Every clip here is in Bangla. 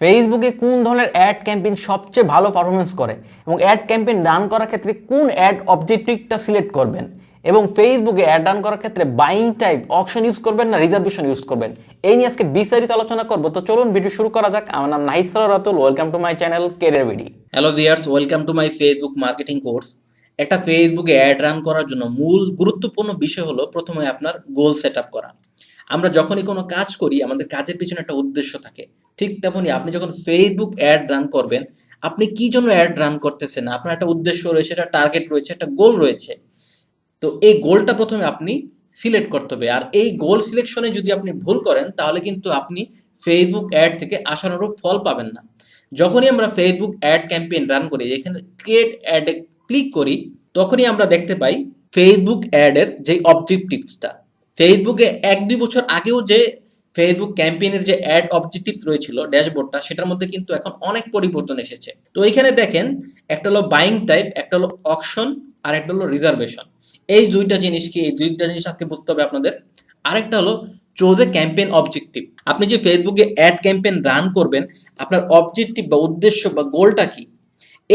ফেসবুকে কোন ধরনের অ্যাড ক্যাম্পেইন সবচেয়ে ভালো পারফরমেন্স করে? এবং অ্যাড ক্যাম্পেইন রান করার ক্ষেত্রে কোন অ্যাড অবজেক্টিভটা সিলেক্ট করবেন? এবং ফেসবুকে অ্যাড রান করার ক্ষেত্রে বাইং টাইপ অপশন ইউজ করবেন না রিজার্ভেশন ইউজ করবেন? এই নিয়ে আজকে বিস্তারিত আলোচনা করব। তো চলুন ভিডিও শুরু করা যাক। আমার নাম নাহিসরা Ratul. Welcome to my channel career BD hello viewers welcome to my Facebook marketing course একটা ফেসবুকে অ্যাড রান করার জন্য মূল গুরুত্বপূর্ণ বিষয় হলো প্রথমে আপনার গোল সেট করা। আমরা যখনই কোনো কাজ করি, আমাদের কাজের পিছনে একটা উদ্দেশ্য থাকে। ঠিক তেমনই আপনি যখন ফেসবুক অ্যাড রান করবেন, আপনি কি জন্য অ্যাড রান করতেছেন? আপনার একটা উদ্দেশ্য রয়েছে, একটা টার্গেট রয়েছে, একটা গোল রয়েছে। তো এই গোলটা প্রথমে আপনি সিলেক্ট করতে হবে। আর এই গোল সিলেকশনে যদি আপনি ভুল করেন, তাহলে কিন্তু আপনি ফেসবুক অ্যাড থেকে আশানুরূপ ফল পাবেন না। যখনই আমরা ফেসবুক অ্যাড ক্যাম্পেইন রান করি, এখানে ক্রিয়েট অ্যাডে ক্লিক করি, তখনই আমরা দেখতে পাই ফেসবুক অ্যাডের যে অবজেক্টিভসটা ফেসবুকে এক দুই বছর আগেও যে ফেসবুক ক্যাম্পেইনের যে অ্যাড অবজেক্টিভস রয়েছিল ড্যাশবোর্ডটা সেটার মধ্যে কিন্তু এখন অনেক পরিবর্তন এসেছে। তো এখানে দেখেন, একটা হলো বাইং টাইপ একটা হলো অকশন আর একটা হলো রিজার্ভেশন এই দুইটা জিনিস কি, এই দুইটা জিনিস আজকে বুঝতে হবে আপনাদের। আরেকটা হলো চোজ এ ক্যাম্পেইন অবজেক্টিভ আপনি যে ফেসবুকে অ্যাড ক্যাম্পেইন রান করবেন, আপনার অবজেক্টিভ বা উদ্দেশ্য বা গোলটা কি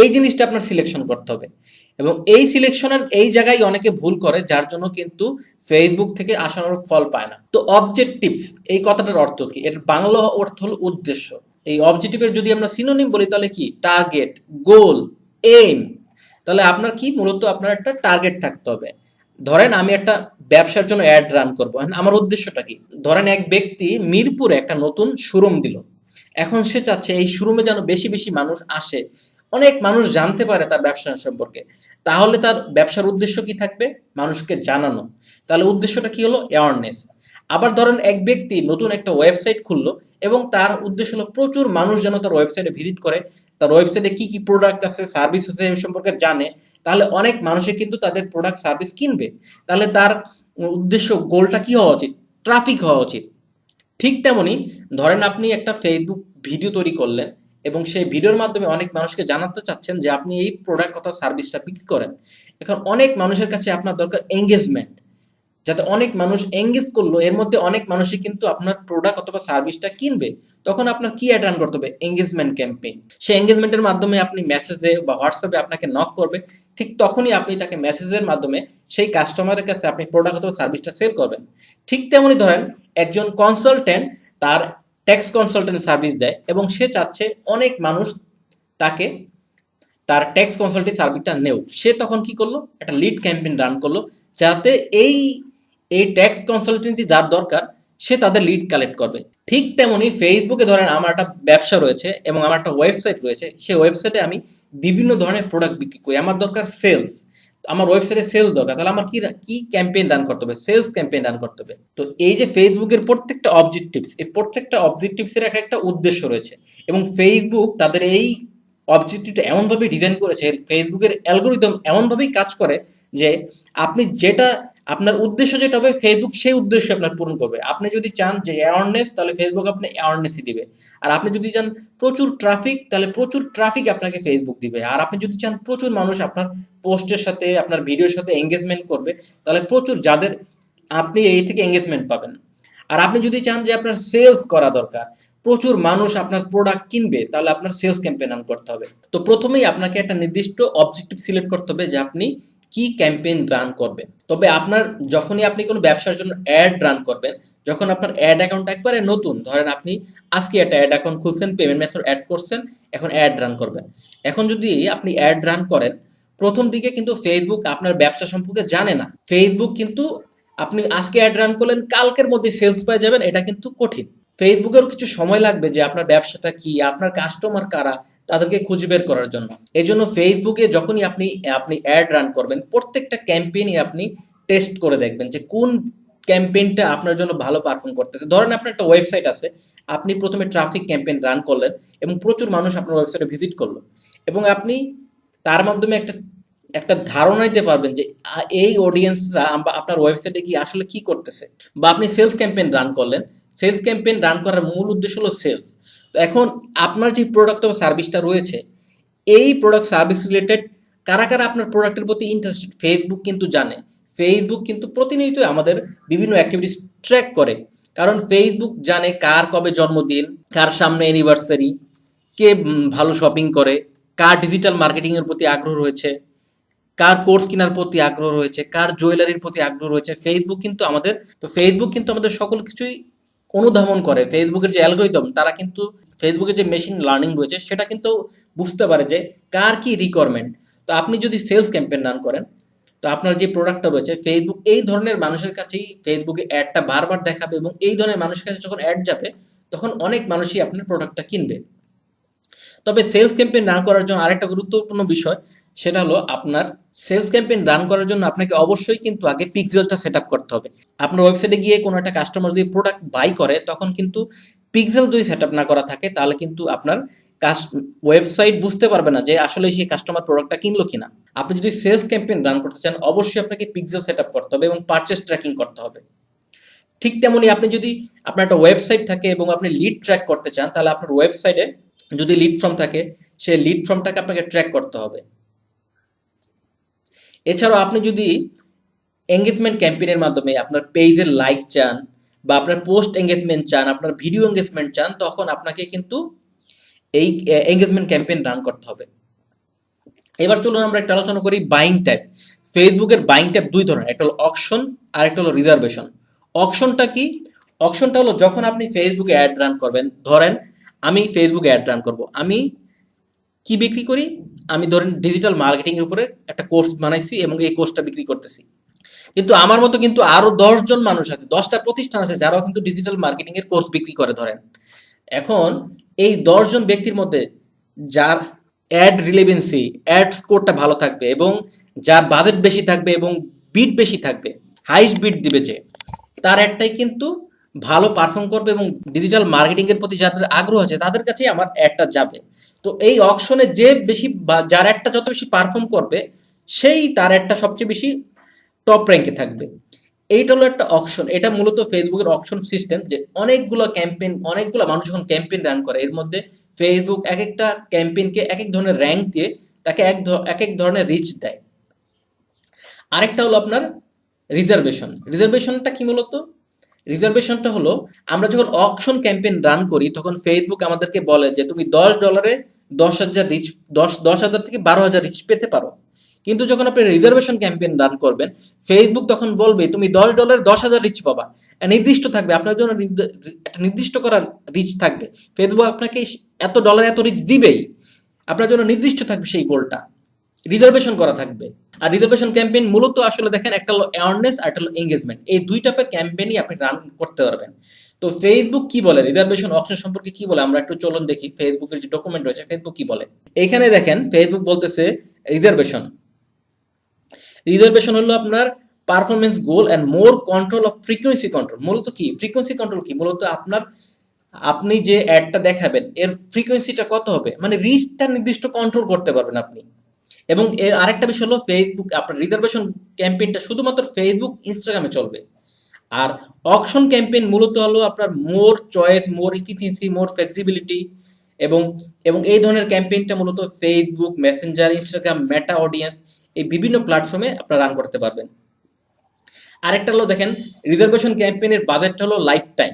এই জিনিসটা আপনার সিলেকশন করতে হবে। এবং এই সিলেকশনের এই জায়গায় অনেকে ভুল করে, যার জন্য কিন্তু ফেসবুক থেকে আসানোর ফল পায় না। তো অবজেক্টিভস এই কথাটার অর্থ কি? এর বাংলা অর্থ হল উদ্দেশ্য। এই অবজেক্টিভের যদি আমরা সিনোনিম বলি, তাহলে কি? টার্গেট গোল এইম তাহলে আপনার কি? মূলত আপনার একটা টার্গেট থাকতে হবে। ধরেন আমি একটা ব্যবসার জন্য অ্যাড রান করব। আমার উদ্দেশ্যটা কি? ধরেন এক ব্যক্তি মিরপুরে একটা নতুন শোরুম দিল। এখন সে চাচ্ছে এই শোরুমে যেন বেশি বেশি মানুষ আসে। অনেক মানুষ জানতে পারে তার ব্যবসা সম্পর্কে। তাহলে তার ব্যবসার উদ্দেশ্য কি থাকবে? মানুষকে জানানো। তাহলে উদ্দেশ্যটা কি হলো? অ্যাওয়ারনেস আবার ধরেন এক ব্যক্তি নতুন একটা ওয়েবসাইট খুললো এবং তার উদ্দেশ্য হলো প্রচুর মানুষ যেন তার ওয়েবসাইটে ভিজিট করে। তার ওয়েবসাইটে কি কি প্রোডাক্ট আছে সার্ভিস আছে এই সম্পর্কে জানে। তাহলে অনেক মানুষে কিন্তু তাদের প্রোডাক্ট সার্ভিস কিনবে। তাহলে তার উদ্দেশ্য গোলটা কি হওয়া উচিত? ট্রাফিক হওয়া উচিত। ঠিক তেমনি ধরেন আপনি একটা ফেসবুক ভিডিও তৈরি করলেন। এবং সেই ভিডিওর মাধ্যমে অনেক মানুষকে জানাতে চাচ্ছেন যে আপনি এই প্রোডাক্ট অথবা সার্ভিসটা বিক্রি করেন। এখন অনেক মানুষের কাছে আপনার দরকার এঙ্গেজমেন্ট যাতে অনেক মানুষ এঙ্গেজ করল, এর মধ্যে অনেক মানুষই কিন্তু আপনার প্রোডাক্ট অথবা সার্ভিসটা কিনবে। তখন আপনার কি অ্যাটার্ন করতে হবে? এঙ্গেজমেন্ট ক্যাম্পেইন সেই এঙ্গেজমেন্টের মাধ্যমে আপনি মেসেজে বা হোয়াটসঅ্যাপে আপনাকে নক করবে। ঠিক তখনই আপনি তাকে মেসেজের মাধ্যমে সেই কাস্টমারের কাছে আপনি প্রোডাক্ট অথবা সার্ভিসটা সেল করবেন। ঠিক তেমনই ধরেন, একজন কনসালটেন্ট তার ট্যাক্স কনসালটেন্ট সার্ভিস দেয় এবং সে চাচ্ছে অনেক মানুষ তাকে তার ট্যাক্স কনসালটেন্ট সার্ভিসটা নেও। সে তখন কি করল? একটা লিড ক্যাম্পেইন রান করল যাতে এই এই ট্যাক্স কনসালটেন্সি যার দরকার, সে তাদের লিড কালেক্ট করবে। ঠিক তেমনি ফেসবুকে ধরেন আমার একটা ব্যবসা রয়েছে এবং আমার একটা ওয়েবসাইট রয়েছে। সেই ওয়েবসাইটে আমি বিভিন্ন ধরনের প্রোডাক্ট বিক্রি করি। আমার দরকার সেলস আমার ওয়েবসাইটে সেলস দরকার, তাহলে আমার কি কি ক্যাম্পেইন রান করতে হবে? সেলস ক্যাম্পেইন রান করতে হবে। তো এই যে ফেসবুকের প্রত্যেকটা অবজেক্টিভস এই প্রত্যেকটা অবজেক্টিভসের এক একটা উদ্দেশ্য রয়েছে। এবং ফেসবুক তাদের এই অবজেক্টিভটা এমনভাবে ডিজাইন করেছে ফেসবুকের অ্যালগোরিদম এমনভাবেই কাজ করে যে আপনি যেটা আপনার উদ্দেশ্য যেটা হবে ফেসবুক সেই উদ্দেশ্য আপনার পূরণ করবে। আপনি যদি চান যে অ্যাওয়ারনেস তাহলে ফেসবুক আপনি অ্যাওয়ারনেসই দিবে। আর আপনি যদি চান প্রচুর ট্রাফিক তাহলে প্রচুর ট্রাফিক আপনাকে ফেসবুক দিবে। আর আপনি যদি চান প্রচুর মানুষ আপনার পোস্টের সাথে, আপনার ভিডিওর সাথে এঙ্গেজমেন্ট করবে, তাহলে প্রচুর যাদের আপনি এই থেকে এঙ্গেজমেন্ট পাবেন। আর আপনি যদি চান যে আপনার সেলস করা দরকার, প্রচুর মানুষ আপনার প্রোডাক্ট কিনবে, তাহলে আপনার সেলস ক্যাম্পেইন রান করতে হবে। তো প্রথমেই আপনাকে একটা নির্দিষ্ট অবজেক্টিভ সিলেক্ট করতে হবে যে আপনি কি ক্যাম্পেইন রান করবেন? তবে আপনার যখনই আপনি কোনো ব্যবসার জন্য অ্যাড রান করবেন, যখন আপনার অ্যাড অ্যাকাউন্ট একবারে নতুন, ধরেন আপনি আজকে একটা অ্যাড অ্যাকাউন্ট খুলছেন পেমেন্ট মেথড অ্যাড করছেন, এখন অ্যাড রান করবেন। এখন যদি আপনি অ্যাড রান করেন, প্রথম দিকে কিন্তু ফেসবুক আপনার ব্যবসা সম্পর্কে জানে না। ফেসবুক কিন্তু আপনি আজকে অ্যাড রান করলেন, কালকের মধ্যে সেলস পেয়ে যাবেন, এটা কিন্তু কঠিন। ফেসবুকেরও কিছু সময় লাগবে যে আপনার ব্যবসাটা কি, আপনার কাস্টমার কারা তাদেরকে খুঁজে বের করার জন্য। এই জন্য ফেসবুকে যখনই আপনি আপনি অ্যাড রান করবেন, প্রত্যেকটা ক্যাম্পেইনই আপনি টেস্ট করে দেখবেন যে কোন ক্যাম্পেইনটা আপনার জন্য ভালো পারফর্ম করতেছে। ধরেন আপনার একটা ওয়েবসাইট আছে, আপনি প্রথমে ট্রাফিক ক্যাম্পেইন রান করলেন এবং প্রচুর মানুষ আপনার ওয়েবসাইটে ভিজিট করল। এবং আপনি তার মাধ্যমে একটা একটা ধারণা দিতে পারবেন যে এই অডিয়েন্সরা আপনার ওয়েবসাইটে কি আসলে কি করতেছে। বা আপনি সেলস ক্যাম্পেইন রান করলেন। সেলস ক্যাম্পেইন রান করার মূল উদ্দেশ্য হলো সেলস তো এখন আপনার যে প্রোডাক্ট বা সার্ভিসটা রয়েছে, এই প্রোডাক্ট সার্ভিস রিলেটেড কারা কারা আপনার প্রোডাক্টের প্রতি ইন্টারেস্টেড ফেসবুক কিন্তু জানে। ফেসবুক কিন্তু প্রতিনিয়ত আমাদের বিভিন্ন অ্যাক্টিভিটিস ট্র্যাক করে। কারণ ফেসবুক জানে কার কবে জন্মদিন, কার সামনে অ্যানিভার্সারি কে ভালো শপিং করে, কার ডিজিটাল মার্কেটিংয়ের প্রতি আগ্রহ রয়েছে, কার কোর্স কেনার প্রতি আগ্রহ রয়েছে, কার জুয়েলারির প্রতি আগ্রহ রয়েছে। ফেসবুক কিন্তু আমাদের, তো ফেসবুক কিন্তু আমাদের সকল কিছুই অনুধাবন করে ফেসবুকের যে অ্যালগোরিদম তারা কিন্তু ফেসবুকের যে মেশিন লার্নিং রয়েছে, সেটা কিন্তু বুঝতে পারে যে কার কি রিকোয়ারমেন্ট তো আপনি যদি সেলস ক্যাম্পেইন রান করেন, তো আপনার যে প্রোডাক্টটা রয়েছে ফেসবুক এই ধরনের মানুষের কাছেই ফেসবুকে অ্যাডটা বারবার দেখাবে এবং এই ধরনের মানুষের কাছে যখন অ্যাড যাবে, তখন অনেক মানুষই আপনার প্রোডাক্টটা কিনবে। তবে সেলস ক্যাম্পেইন রান করার জন্য আরেকটা গুরুত্বপূর্ণ বিষয় সেটা হলো আপনার সেলস ক্যাম্পেইন রান করার জন্য আপনাকে অবশ্যই কিন্তু আগে পিক্সেলটা সেট করতে হবে। আপনার ওয়েবসাইটে গিয়ে কোনো একটা কাস্টমার যদি প্রোডাক্ট বাই করে, তখন কিন্তু পিক্সেল যদি সেট না করা থাকে, তাহলে কিন্তু আপনার ওয়েবসাইট বুঝতে পারবে না যে আসলে সেই কাস্টমার প্রোডাক্টটা কিনলো কিনা। আপনি যদি সেলস ক্যাম্পেইন রান করতে চান, অবশ্যই আপনাকে পিক্সেল সেট করতে হবে এবং পারচেস ট্র্যাকিং করতে হবে। ঠিক তেমনি আপনি যদি আপনার একটা ওয়েবসাইট থাকে এবং আপনি লিড ট্র্যাক করতে চান, তাহলে আপনার ওয়েবসাইটে যদি লিড ফর্ম থাকে, সেই লিড ফর্মটাকে আপনাকে ট্র্যাক করতে হবে। এছাড়াও আপনি যদি এঙ্গেজমেন্ট ক্যাম্পেইনের মাধ্যমে আপনার পেজের লাইক চান বা আপনার পোস্ট এঙ্গেজমেন্ট চান, আপনার ভিডিও এঙ্গেজমেন্ট চান, তখন আপনাকে কিন্তু এই এঙ্গেজমেন্ট ক্যাম্পেইন রান করতে হবে। এবার চলুন আমরা একটা আলোচনা করি বাইং টাইপ ফেসবুকের বাইং টাইপ দুই ধরনের, একটা হলো অকশন আর একটা হলো রিজার্ভেশন অকশনটা কি? অকশনটা হলো যখন আপনি ফেসবুকে অ্যাড রান করবেন। ধরেন, আমি ফেসবুকে অ্যাড রান করব। আমি কি বিক্রি করি? আমি ধরেন ডিজিটাল মার্কেটিং এর উপরে একটা কোর্স বানাইছি এবং এই কোর্সটা বিক্রি করতেছি। কিন্তু আমার মতো কিন্তু আরও জন মানুষ আছে, দশটা প্রতিষ্ঠান আছে যারাও কিন্তু ডিজিটাল মার্কেটিং এর কোর্স বিক্রি করে ধরেন। এখন এই জন ব্যক্তির মধ্যে যার অ্যাড রিলেভেন্সি অ্যাড স্কোরটা ভালো থাকবে এবং যার বাজেট বেশি থাকবে এবং বিট বেশি থাকবে হাইস্ট বিট দিবে যে, তার অ্যাডটাই কিন্তু ভালো পারফর্ম করবে এবং ডিজিটাল মার্কেটিং এর প্রতি যাদের আগ্রহ আছে, তাদের কাছেই আমার অ্যাডটা যাবে। তো এই অকশনে যে বেশি যার অ্যাডটা যত বেশি পারফর্ম করবে, সেই তার অ্যাডটা সবচেয়ে বেশি টপ র্যাঙ্কে থাকবে। এইটা হলো একটা অকশন এটা মূলত ফেসবুকের অকশন সিস্টেম যে অনেকগুলো ক্যাম্পেইন অনেকগুলো মানুষ যখন ক্যাম্পেইন রান করে। এর মধ্যে ফেসবুক এক একটা ক্যাম্পেইনকে এক এক ধরনের র্যাঙ্ক দিয়ে তাকে এক এক এক ধরনের রিচ দেয়। আরেকটা হলো আপনার রিজার্ভেশন রিজার্ভেশনটা কি মূলত? রিজার্ভেশনটা হলো, আমরা যখন অকশন ক্যাম্পেইন রান করি, তখন ফেসবুক আমাদেরকে বলে যে, তুমি দশ ডলারে দশ হাজার রিচ দশ দশ হাজার থেকে বারো হাজার রিচ পেতে পারো। কিন্তু যখন আপনি রিজার্ভেশন ক্যাম্পেইন রান করবেন ফেসবুক তখন বলবে, তুমি দশ ডলারে দশ হাজার রিচ পাবা। নির্দিষ্ট থাকবে, আপনার জন্য একটা নির্দিষ্ট করা রিচ থাকবে। ফেসবুক আপনাকে এত ডলার এত রিচ দিবেই। আপনার জন্য নির্দিষ্ট থাকবে সেই গোলটা রিজার্ভেশন করা থাকবে। আর রিজার্ভেশন ক্যাম্পেইন মূলত আসলে দেখেন একটা হলো অ্যাওয়ারনেস আর একটা হলো এঙ্গেজমেন্ট এই দুই টাইপের ক্যাম্পেইনই আপনি রান করতে পারবেন। তো ফেসবুক কি বলে? রিজার্ভেশন অপশন সম্পর্কে কি বলে? আমরা একটু চলুন দেখি ফেসবুকের যে ডকুমেন্ট রয়েছে ফেসবুক কি বলে? এখানে দেখেন ফেসবুক বলতেছে রিজার্ভেশন রিজার্ভেশন হলো আপনার performance goal and more control of frequency control মূলত কি? ফ্রিকোয়েন্সি কন্ট্রোল কি? মূলত আপনার, আপনি যে অ্যাডটা দেখাবেন, এর ফ্রিকোয়েন্সিটা কত হবে? মানে রিচটা নির্দিষ্ট কন্ট্রোল করতে পারবেন আপনি। এবং এর আরেকটা বিষয় হলো ফেসবুক আপনার রিজার্ভেশন ক্যাম্পেইনটা শুধুমাত্র ফেসবুক ইনস্টাগ্রামে চলবে। আর অকশন ক্যাম্পেইন মূলত হলো আপনার more choice more efficiency more flexibility এবং এবং এই ধরনের ক্যাম্পেইনটা মূলত Facebook Messenger Instagram Meta audience এই বিভিন্ন প্ল্যাটফর্মে আপনারা রান করতে পারবেন। আরেকটা হলো দেখেন রিজার্ভেশন ক্যাম্পেইনের বাজেটটা হলো লাইফ টাইম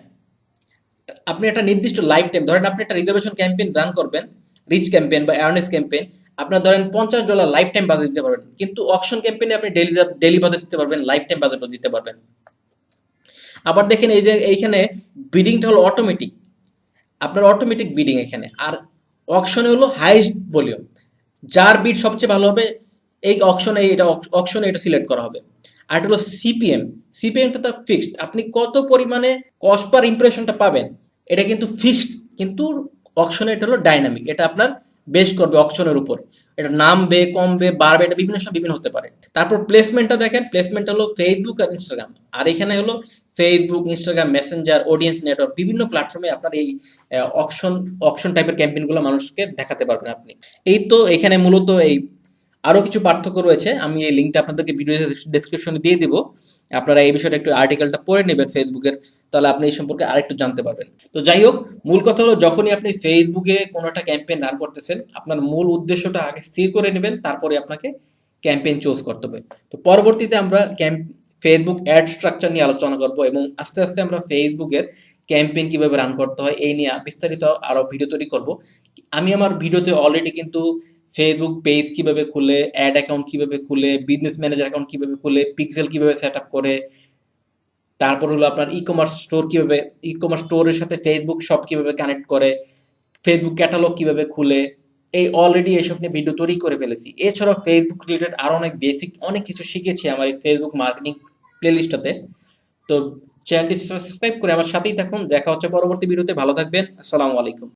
আপনি একটা নির্দিষ্ট লাইফ টাইম ধরেন আপনি একটা রিজার্ভেশন ক্যাম্পেইন রান করবেন রিচ ক্যাম্পেইন বা অ্যাওয়ারনেস ক্যাম্পেইন আপনার ধরেন পঞ্চাশ ডলার লাইফ টাইম বাজেট দিতে পারবেন। কিন্তু অকশন ক্যাম্পেইনে আপনি ডেলি ডেলি বাজেট দিতে পারবেন লাইফ টাইম বাজেটও দিতে পারবেন। আবার দেখেন এই যে এইখানে বিডিংটা হলো অটোমেটিক আপনার অটোমেটিক বিডিং এখানে। আর অকশনে হলো হাইস্ট ভলিউম যার বিড সবচেয়ে ভালো হবে, এই অকশনে এটা অকশনে এটা সিলেক্ট করা হবে। আর এটা হলো সিপিএম সিপিএমটা তো ফিক্সড আপনি কত পরিমাণে কস্ট পার ইমপ্রেশনটা পাবেন, এটা কিন্তু ফিক্সড কিন্তু অকশনে এটা হলো ডাইনামিক এটা আপনার বেশ করবে অকশনের উপর। এটা নামবে কমবে বাড়বে এটা বিভিন্ন সময় বিভিন্ন হতে পারে। তারপর প্লেসমেন্টটা দেখেন প্লেসমেন্ট হলো ফেসবুক আর ইনস্টাগ্রাম আর এখানে হলো Facebook Instagram Messenger audience network বিভিন্ন প্ল্যাটফর্মে আপনার এই অকশন অকশন টাইপের ক্যাম্পেইনগুলো মানুষকে দেখাতে পারবেন আপনি। এই তো এখানে মূলত এই আরও কিছু পার্থক্য রয়েছে। আমি এই লিঙ্কটা আপনাদেরকে ভিডিও ডেসক্রিপশনে দিয়ে দিব। আপনারা এই বিষয়টা একটু আর্টিকেলটা পড়ে নেবেন ফেসবুকের তাহলে আপনি এই সম্পর্কে আরেকটু জানতে পারবেন। তো যাই হোক, মূল কথা হলো যখনই আপনি ফেসবুকে কোনো একটা ক্যাম্পেইন রান করতেছেন, আপনার মূল উদ্দেশ্যটা আগে স্থির করে নেবেন, তারপরে আপনাকে ক্যাম্পেইন চুজ করতে হবে। তো পরবর্তীতে আমরা ক্যাম্প ফেসবুক অ্যাড স্ট্রাকচার নিয়ে আলোচনা করব এবং আস্তে আস্তে আমরা ফেসবুকের ক্যাম্পেইন কীভাবে রান করতে হয়, এই নিয়ে বিস্তারিত আরও ভিডিও তৈরি করব। আমি আমার ভিডিওতে অলরেডি কিন্তু ফেসবুক পেজ কীভাবে খুলে অ্যাড অ্যাকাউন্ট কীভাবে খুলে বিজনেস ম্যানেজার অ্যাকাউন্ট কীভাবে খুলে পিক্সেল কীভাবে সেট আপ করে, তারপর হলো আপনার ই কমার্স স্টোর কীভাবে ই কমার্স স্টোরের সাথে ফেসবুক শপ কীভাবে কানেক্ট করে ফেসবুক ক্যাটালগ কীভাবে খুলে, এই অলরেডি এসব নিয়ে ভিডিও তৈরি করে ফেলেছি। এছাড়াও ফেসবুক রিলেটেড আরও অনেক বেসিক অনেক কিছু শিখেছি আমার এই ফেসবুক মার্কেটিং প্লেলিস্টটাতে তো চ্যানেলটি সাবস্ক্রাইব করে আমার সাথেই থাকুন। দেখা হচ্ছে পরবর্তী ভিডিওতে ভালো থাকবেন। আসসালামু আলাইকুম।